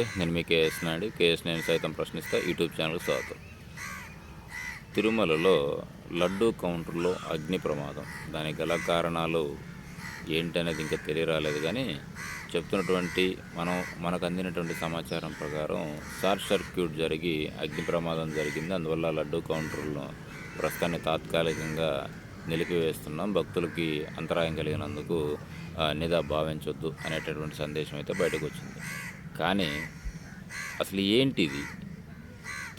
నేను మీ KS Naidu. KS నేను సైతం ప్రశ్నిస్తా. యూట్యూబ్ ఛానల్ స్వాగతం. తిరుమలలో లడ్డూ కౌంటర్లో అగ్ని ప్రమాదం. దానికి గల కారణాలు ఏంటనేది ఇంకా తెలియరాలేదు కానీ చెప్తున్నటువంటి మనం మనకు అందినటువంటి సమాచారం ప్రకారం షార్ట్ సర్క్యూట్ జరిగి అగ్ని ప్రమాదం జరిగింది. అందువల్ల లడ్డూ కౌంటర్లో ప్రస్తుతాన్ని తాత్కాలికంగా నిలిపివేస్తున్నాం. భక్తులకి అంతరాయం కలిగినందుకు ఆ, నిదా భావించొద్దు అనేటటువంటి సందేశం అయితే బయటకు వచ్చింది. కానీ అసలు ఏంటిది?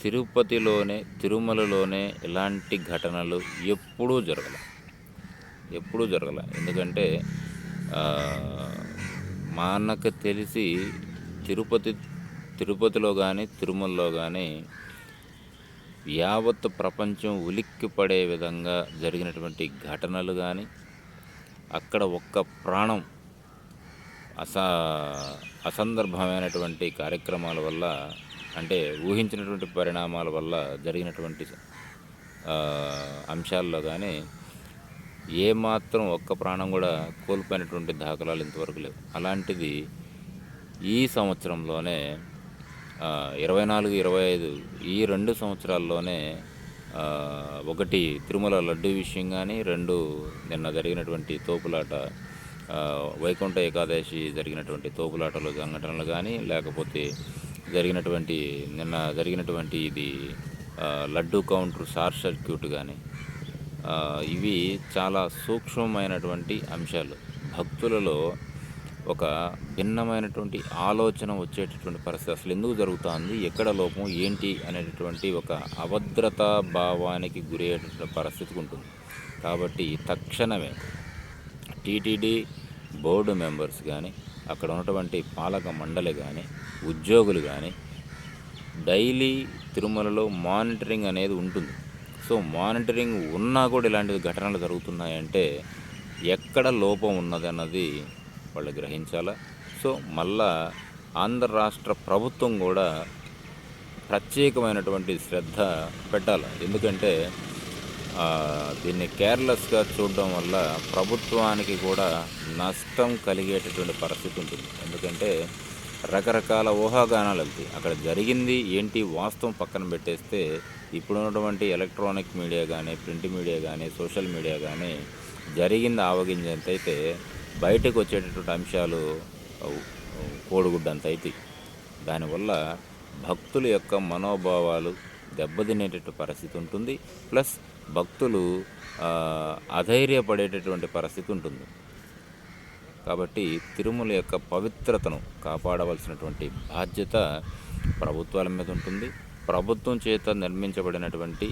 తిరుపతిలోనే తిరుమలలోనే ఇలాంటి ఘటనలు ఎప్పుడూ జరగల. ఎప్పుడూ జరగల. ఎందుకంటే మా అన్నకు తెలిసి తిరుపతి తిరుపతిలో కానీ తిరుమలలో కానీ యావత్ ప్రపంచం ఉలిక్కి పడే విధంగా జరిగినటువంటి ఘటనలు కానీ అక్కడ ఒక్క ప్రాణం అస అసందర్భమైనటువంటి కార్యక్రమాల వల్ల అంటే ఊహించినటువంటి పరిణామాల వల్ల జరిగినటువంటి అంశాల్లో కానీ ఏమాత్రం ఒక్క ప్రాణం కూడా కోల్పోయినటువంటి దాఖలాలు ఇంతవరకు లేవు. అలాంటిది ఈ సంవత్సరంలోనే ఇరవై నాలుగు ఇరవై ఐదు ఈ రెండు సంవత్సరాల్లోనే ఒకటి తిరుమల లడ్డు విషయం కానీ రెండు నిన్న జరిగినటువంటి తోపులాట వైకుంఠ ఏకాదశి జరిగినటువంటి తోపులాటలు సంఘటనలు కానీ లేకపోతే జరిగినటువంటి నిన్న జరిగినటువంటి ఇది లడ్డు కౌంటర్ షార్ట్ సర్క్యూట్ కానీ ఇవి చాలా సూక్ష్మమైనటువంటి అంశాలు. భక్తులలో ఒక భిన్నమైనటువంటి ఆలోచన వచ్చేటటువంటి పరిస్థితి అసలు ఎందుకు జరుగుతుంది ఎక్కడ లోపం ఏంటి అనేటటువంటి ఒక అభద్రతా భావానికి గురయ్యేటటువంటి పరిస్థితి ఉంటుంది. కాబట్టి తక్షణమే టీటీడీ బోర్డు మెంబర్స్ కానీ అక్కడ ఉన్నటువంటి పాలక మండలి కానీ ఉద్యోగులు కానీ డైలీ తిరుమలలో మానిటరింగ్ అనేది ఉంటుంది. సో మానిటరింగ్ ఉన్నా కూడా ఇలాంటి ఘటనలు జరుగుతున్నాయంటే ఎక్కడ లోపం ఉన్నదన్నది వాళ్ళు గ్రహించాలా? సో మళ్ళా ఆంధ్ర రాష్ట్ర ప్రభుత్వం కూడా ప్రత్యేకమైనటువంటి శ్రద్ధ పెట్టాలి? ఎందుకంటే దీన్ని కేర్లెస్గా చూడడం వల్ల ప్రభుత్వానికి కూడా నష్టం కలిగేటటువంటి పరిస్థితి ఉంటుంది. ఎందుకంటే రకరకాల ఊహాగానాలు వెళ్తాయి. అక్కడ జరిగింది ఏంటి వాస్తవం పక్కన పెట్టేస్తే ఇప్పుడు ఉన్నటువంటి ఎలక్ట్రానిక్ మీడియా కానీ ప్రింట్ మీడియా కానీ సోషల్ మీడియా కానీ జరిగింది ఆవగించేంత అయితే బయటకు వచ్చేటటువంటి అంశాలు కోడిగుడ్డంత అవుతాయి దానివల్ల భక్తుల యొక్క మనోభావాలు దెబ్బతినేటట్టు పరిస్థితి ఉంటుంది. ప్లస్ భక్తులు అధైర్యపడేటటువంటి పరిస్థితి ఉంటుంది. కాబట్టి తిరుమల యొక్క పవిత్రతను కాపాడవలసినటువంటి బాధ్యత ప్రభుత్వాల మీద ఉంటుంది. ప్రభుత్వం చేత నిర్మించబడినటువంటి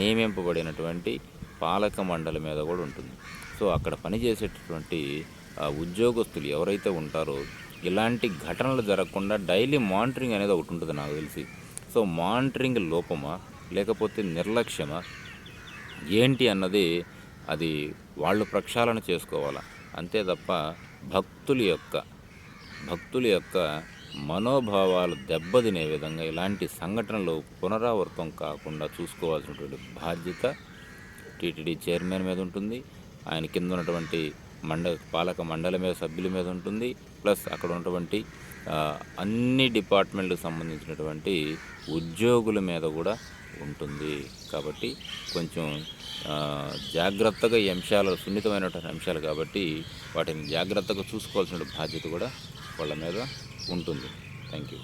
నియమింపబడినటువంటి పాలక మండలి మీద కూడా ఉంటుంది. సో అక్కడ పనిచేసేటటువంటి ఉద్యోగస్తులు ఎవరైతే ఉంటారో ఇలాంటి ఘటనలు జరగకుండా డైలీ మానిటరింగ్ అనేది ఒకటి ఉంటుంది నాకు తెలిసి. సో మానిటరింగ్ లోపమా లేకపోతే నిర్లక్ష్యమా? ఏంటి అన్నది అది వాళ్ళు ప్రక్షాళన చేసుకోవాలా? అంతే తప్ప భక్తుల యొక్క భక్తుల యొక్క మనోభావాలు దెబ్బతినే విధంగా ఇలాంటి సంఘటనలు పునరావృతం కాకుండా చూసుకోవాల్సినటువంటి బాధ్యత టీటీడీ చైర్మన్ మీద ఉంటుంది. ఆయన కింద ఉన్నటువంటి మండ పాలక మండలి మీద సభ్యుల మీద ఉంటుంది. ప్లస్ అక్కడ ఉన్నటువంటి అన్ని డిపార్ట్మెంట్లకు సంబంధించినటువంటి ఉద్యోగుల మీద కూడా ఉంటుంది. కాబట్టి కొంచెం జాగ్రత్తగా ఈ అంశాలు సున్నితమైనటువంటి అంశాలు కాబట్టి వాటిని జాగ్రత్తగా చూసుకోవాల్సిన బాధ్యత కూడా వాళ్ళ మీద ఉంటుంది. Thank you